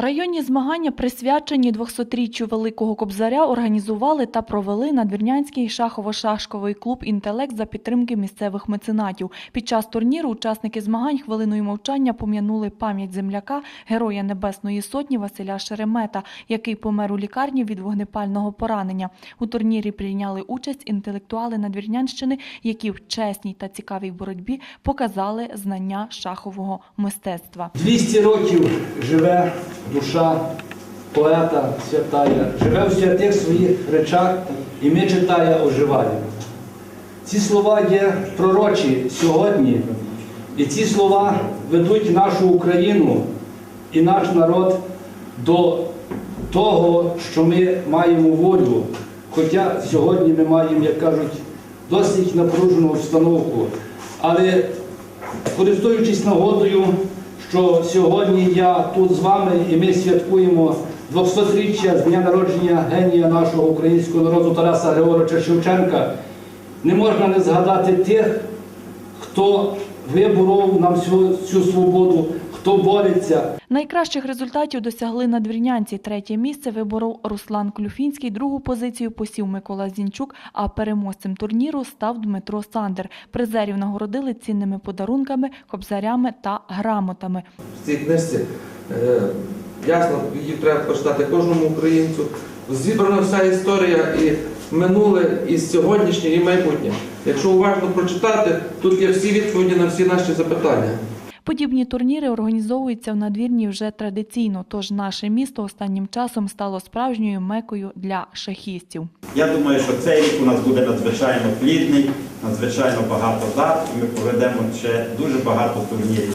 Районні змагання, присвячені 200-річчю Великого Кобзаря, організували та провели Надвірнянський шахово-шашковий клуб «Інтелект» за підтримки місцевих меценатів. Під час турніру учасники змагань хвилиною мовчання пом'янули пам'ять земляка, героя Небесної Сотні Василя Шеремета, який помер у лікарні від вогнепального поранення. У турнірі прийняли участь інтелектуали Надвірнянщини, які в чесній та цікавій боротьбі показали знання шахового мистецтва. 200 років живе душа поета святая, живе в святих своїх речах, і ми читає, оживає. Ці слова є пророчі сьогодні, і ці слова ведуть нашу Україну і наш народ до того, що ми маємо волю. Хоча сьогодні ми маємо, як кажуть, досить напружену обстановку. Але користуючись нагодою, що сьогодні я тут з вами і ми святкуємо 200-річчя з дня народження генія нашого українського народу Тараса Григоровича Шевченка, не можна не згадати тих, хто виборов нам цю, свободу, хто бореться, Найкращих результатів досягли надвірнянці. Третє місце виборов Руслан Клюфінський, другу позицію посів Микола Зінчук, а переможцем турніру став Дмитро Сандер. Призерів нагородили цінними подарунками, кобзарями та грамотами. в цій книжці е, ясно, її треба прочитати кожному українцю. Зібрана вся історія і минуле, і сьогоднішнє, і майбутнє. Якщо уважно прочитати, тут є всі відповіді на всі наші запитання. Подібні турніри організовуються в надвірні вже традиційно, тож наше місто останнім часом стало справжньою мекою для шахістів. Я думаю, що цей рік у нас буде надзвичайно плідний, надзвичайно багато дат, і ми проведемо ще дуже багато турнірів.